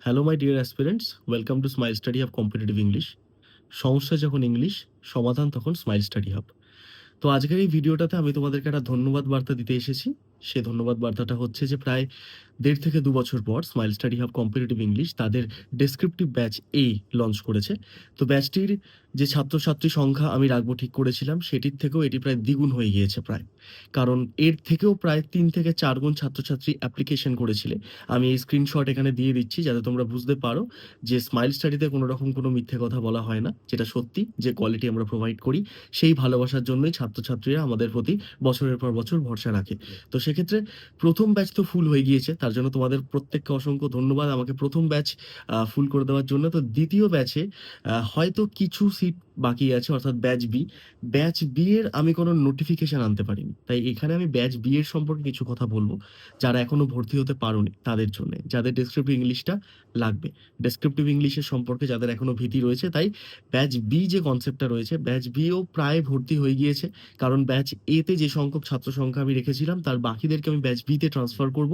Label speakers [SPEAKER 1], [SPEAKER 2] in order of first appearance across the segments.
[SPEAKER 1] Hello my dear aspirants welcome to smile study hub competitive English সমস্যা যখন English সমাধান তখন স্মাইল স্টাডি হাব তো আজকের এই ভিডিওটাতে আমি তোমাদেরকে একটা ধন্যবাদ বার্তা দিতে এসেছি। সে ধন্যবাদ বার্তাটা হচ্ছে যে প্রায় দেড় থেকে দু বছর পর smile study hub competitive English তাদের ডেসক্রিপটিভ ব্যাচ এ লঞ্চ করেছে। তো ব্যাচটির যে ছাত্রছাত্রী সংখ্যা আমি রাখব ঠিক করেছিলাম, সেটির থেকেও এটি প্রায় দ্বিগুণ হয়ে গিয়েছে প্রায়। কারণ এর থেকেও প্রায় তিন থেকে চার গুণ ছাত্রছাত্রী অ্যাপ্লিকেশন করেছিলে। আমি এই স্ক্রিনশট এখানে দিয়ে দিচ্ছি যাতে তোমরা বুঝতে পারো যে স্মাইল স্টাডিতে কোনো রকম কোনো মিথ্যে কথা বলা হয় না, যেটা সত্যি, যে কোয়ালিটি আমরা প্রোভাইড করি, সেই ভালোবাসার জন্যই ছাত্রছাত্রীরা আমাদের প্রতি বছরের পর বছর ভরসা রাখে। তো সেক্ষেত্রে প্রথম ব্যাচ তো ফুল হয়ে গিয়েছে, তার জন্য তোমাদের প্রত্যেককে অসংখ্য ধন্যবাদ আমাকে প্রথম ব্যাচ ফুল করে দেওয়ার জন্য। তো দ্বিতীয় ব্যাচে হয়তো কিছু সিট বাকি আছে, অর্থাৎ ব্যাচ বি ব্যাচ বি এর আমি কোনো নোটিফিকেশন আনতে পারিনি। তাই এখানে আমি ব্যাচ বি এর সম্পর্কে কিছু কথা বলব, যারা এখনও ভর্তি হতে পারোনি তাদের জন্য, যাদের ডেসক্রিপটিভ ইংলিশটা লাগবে। ডেসক্রিপটিভ ইংলিশের সম্পর্কে যাদের এখনও ভীতি রয়েছে, তাই ব্যাচ বি যে কনসেপ্টটা রয়েছে ব্যাচ বি বিও প্রায় ভর্তি হয়ে গিয়েছে। কারণ ব্যাচ এতে যে সংখ্যক ছাত্র সংখ্যা আমি রেখেছিলাম, তার বাকিদেরকে আমি ব্যাচ বিতে ট্রান্সফার করব।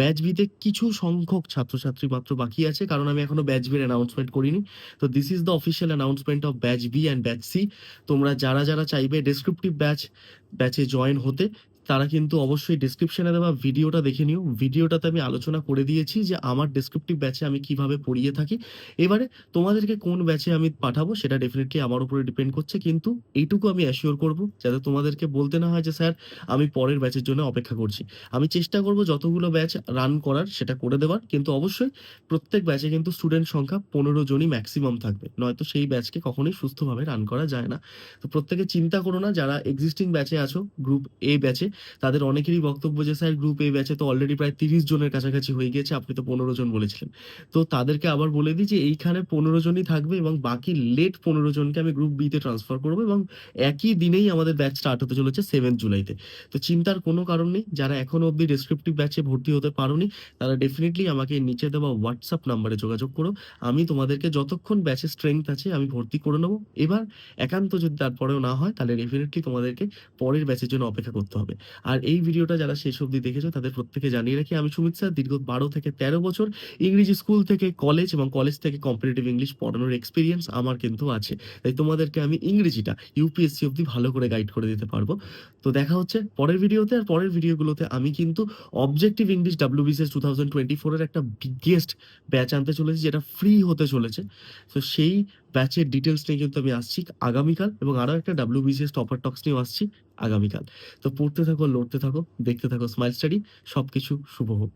[SPEAKER 1] ব্যাচ বিতে কিছু সংখ্যক ছাত্রছাত্রী মাত্র বাকি আছে, কারণ আমি এখনও ব্যাচ বির অ্যানাউন্সমেন্ট করিনি। তো this is the official announcement of batch B and batch C তোমরা যারা যারা চাইবে ডেসক্রিপটিভ ব্যাচ ব্যাচে জয়েন হতে তারা কিন্তু অবশ্যই ডিসক্রিপশনে দেওয়া ভিডিওটা দেখে নিও। ভিডিওটাতে আমি আলোচনা করে দিয়েছি যে আমার ডেসক্রিপটিভ ব্যাচে আমি কীভাবে পড়িয়ে থাকি। এবারে তোমাদেরকে কোন ব্যাচে আমি পাঠাবো সেটা ডেফিনেটলি আমার উপরে ডিপেন্ড করছে, কিন্তু এইটুকু আমি অ্যাসিওর করব যাতে তোমাদেরকে বলতে না হয় যে, স্যার, আমি পরের ব্যাচের জন্য অপেক্ষা করছি। আমি চেষ্টা করব যতগুলো ব্যাচ রান করার সেটা করে দেওয়ার, কিন্তু অবশ্যই প্রত্যেক ব্যাচে কিন্তু স্টুডেন্ট সংখ্যা পনেরো জনই ম্যাক্সিমাম থাকবে। নয়তো সেই ব্যাচকে কখনোই সুস্থভাবে রান করা যায় না। তো প্রত্যেকে চিন্তা করো না, যারা এক্সিস্টিং ব্যাচে আছো গ্রুপ এ ব্যাচে তাদের অনেকেরই বক্তব্য যে, স্যার গ্রুপ এ ব্যাচে তো অলরেডি প্রায় তিরিশ জনের কাছাকাছি হয়ে গিয়েছে, আপনি তো পনেরো জন বলেছিলেন। তো তাদেরকে আবার বলে দিই যে, এইখানে পনেরো জনই থাকবে এবং বাকি লেট পনেরো জনকে আমি গ্রুপ বিতে ট্রান্সফার করব এবং একই দিনেই আমাদের ব্যাচ স্টার্ট হতে চলেছে সেভেন জুলাইতে। তো চিন্তার কোনো কারণ নেই, যারা এখনও অবধি ডেসক্রিপটিভ ব্যাচে ভর্তি হতে পারোনি, তারা ডেফিনেটলি আমাকে নিচে দেওয়া হোয়াটসঅ্যাপ নাম্বারে যোগাযোগ করো। আমি তোমাদেরকে যতক্ষণ ব্যাচের স্ট্রেংথ আছে, আমি ভর্তি করে নেব। এবার একান্ত যদি তারপরেও না হয়, তাহলে ডেফিনেটলি তোমাদেরকে পরের ব্যাচের জন্য অপেক্ষা করতে হবে। আর এই ভিডিওটা যারা শেষ অবধি দেখেছ, তাদের প্রত্যেকে জানিয়ে রাখি, আমি সুমিত স্যার, দীর্ঘ বারো থেকে তেরো বছর ইংরেজি স্কুল থেকে কলেজ এবং কলেজ থেকে কম্পিটিটিভ ইংলিশ পড়ানোর এক্সপিরিয়েন্স আমার কিন্তু আছে। তাই তোমাদেরকে আমি ইংরেজিটা ইউপিএসসি অবধি ভালো করে গাইড করে দিতে পারব। তো দেখা হচ্ছে পরের ভিডিওতে, আর পরের ভিডিওগুলোতে আমি কিন্তু objective English WBCS two thousand twenty ফোরের একটা বিগেস্ট ব্যাচ আনতে চলেছি, যেটা ফ্রি হতে চলেছে। তো সেই ব্যাচের ডিটেলস নিয়ে কিন্তু আমি আসছি আগামীকাল এবং আরও একটা ডাব্লিউবিসিএস টপার টক্স নিয়েও আসছি আগামীকাল। তো পড়তে থাকো, লড়তে থাকো, দেখতে থাকো স্মাইল স্টাডি সব কিছু শুভ হোক।